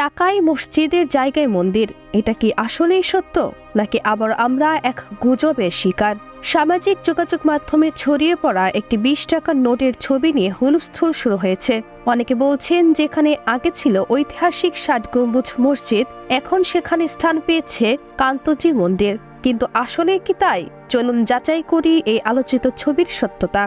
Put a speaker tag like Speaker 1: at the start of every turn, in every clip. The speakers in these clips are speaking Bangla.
Speaker 1: টাকায় মসজিদের জায়গায় মন্দির। এটা কি আসলেই সত্য? নাকি আবার আমরা এক গুজবের শিকার? সামাজিক যোগাযোগ মাধ্যমে ছড়িয়ে পড়া একটি বিশ টাকার নোটের ছবি নিয়ে হুলস্থুল শুরু হয়েছে। অনেকে বলছেন যেখানে আগে ছিল ঐতিহাসিক ষাট গম্বুজ মসজিদ, এখন সেখানে স্থান পেয়েছে কান্তজি মন্দির। কিন্তু আসলে কি তাই? চলুন যাচাই করি এই আলোচিত ছবির সত্যতা।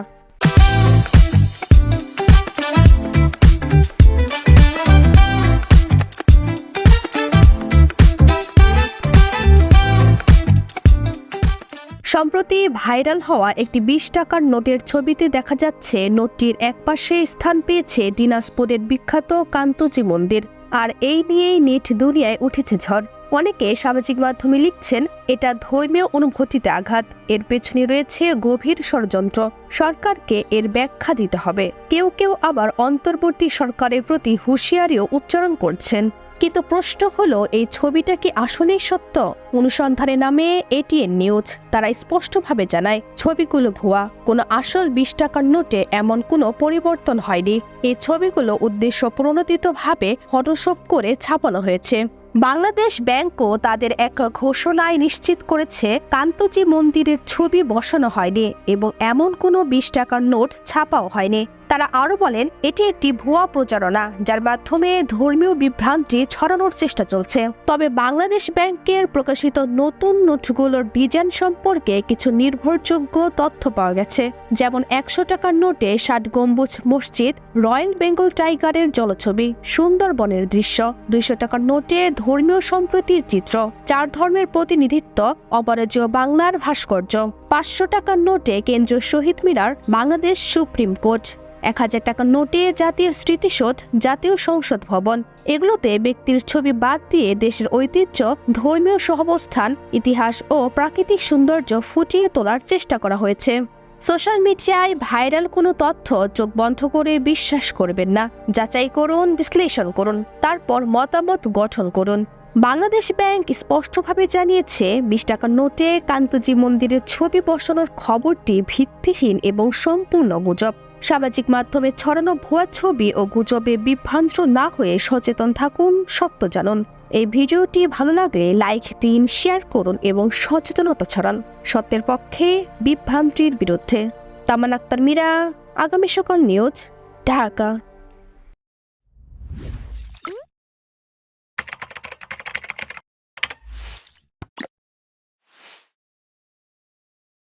Speaker 1: সম্প্রতি ভাইরাল হওয়া একটি বিশ টাকার নোটের ছবিতে দেখা যাচ্ছে, নোটটির একপাশে স্থান পেয়েছে দিনাজপুরের বিখ্যাত কান্তজি মন্দির, আর এই নিয়েই নেট দুনিয়ায় উঠেছে ঝড়। অনেকে সামাজিক মাধ্যমে লিখছেন, এটা ধর্মীয় অনুভূতিতে আঘাত। এর পেছনে রয়েছে গভীর ষড়যন্ত্র। সরকারকে এর ব্যাখ্যা দিতে হবে। কেউ কেউ আবার অন্তর্বর্তী সরকারের প্রতি হুঁশিয়ারিও উচ্চারণ করছেন। কিন্তু প্রশ্ন হলো, এই ছবিটা কি আসলেই সত্য? অনুসন্ধানে নামে এটিএন নিউজ। তারা স্পষ্টভাবে জানায়, ছবিগুলো ভুয়া। কোনো আসল বিশ টাকার নোটে এমন কোনো পরিবর্তন হয়নি। এই ছবিগুলো উদ্দেশ্য প্রণোদিতভাবে ফটোশপ করে ছাপানো হয়েছে। বাংলাদেশ ব্যাংকও তাদের এক ঘোষণায় নিশ্চিত করেছে, কান্তজি মন্দিরের ছবি বসানো হয়নি এবং এমন কোনো বিশ টাকার নোট ছাপাও হয়নি। তারা আরও বলেন, এটি একটি ভুয়া প্রচারণা, যার মাধ্যমে ধর্মীয় বিভ্রান্তি ছড়ানোর চেষ্টা চলছে। তবে বাংলাদেশ ব্যাংকের প্রকাশিত নতুন নোটগুলোর ডিজাইন সম্পর্কে কিছু নির্ভরযোগ্য তথ্য পাওয়া গেছে, যেমন একশো টাকার নোটে ষাট গম্বুজ মসজিদ, রয়্যাল বেঙ্গল টাইগারের জলছবি, সুন্দরবনের দৃশ্য, দুইশো টাকার নোটে ধর্মীয় সম্প্রীতির চিত্র, চার ধর্মের প্রতিনিধিত্ব, অপরাজীয় বাংলার ভাস্কর্য, পাঁচশো টাকার নোটে কেন্দ্রীয় শহীদ মিনার, বাংলাদেশ সুপ্রিম কোর্ট। এক হাজার টাকা নোটে জাতীয় স্মৃতিসৌধ, জাতীয় সংসদ ভবন। এগুলোতে ব্যক্তির ছবি বাদ দিয়ে দেশের ঐতিহ্য, ধর্মীয় সহাবস্থান, ইতিহাস ও প্রাকৃতিক সৌন্দর্য ফুটিয়ে তোলার চেষ্টা করা হয়েছে। সোশ্যাল মিডিয়ায় ভাইরাল কোনো তথ্য চোখ বন্ধ করে বিশ্বাস করবেন না। যাচাই করুন, বিশ্লেষণ করুন, তারপর মতামত গঠন করুন। বাংলাদেশ ব্যাংক স্পষ্টভাবে জানিয়েছে, বিশ টাকার নোটে কান্তজি মন্দিরের ছবি বসানোর খবরটি ভিত্তিহীন এবং সম্পূর্ণ গুজব। সামাজিক মাধ্যমে ছড়ানো ভুয়া ছবি ও গুজবে বিভ্রান্ত না হয়ে সচেতন থাকুন সত্য জানুন। এই ভিডিওটি ভালো লাগলে লাইক দিন, শেয়ার করুন এবং সচেতনতা ছড়ান। সত্যের পক্ষে বিভ্রান্তির বিরুদ্ধে। তামান আক্তার মীরা, আগামী সকাল নিউজ, ঢাকা।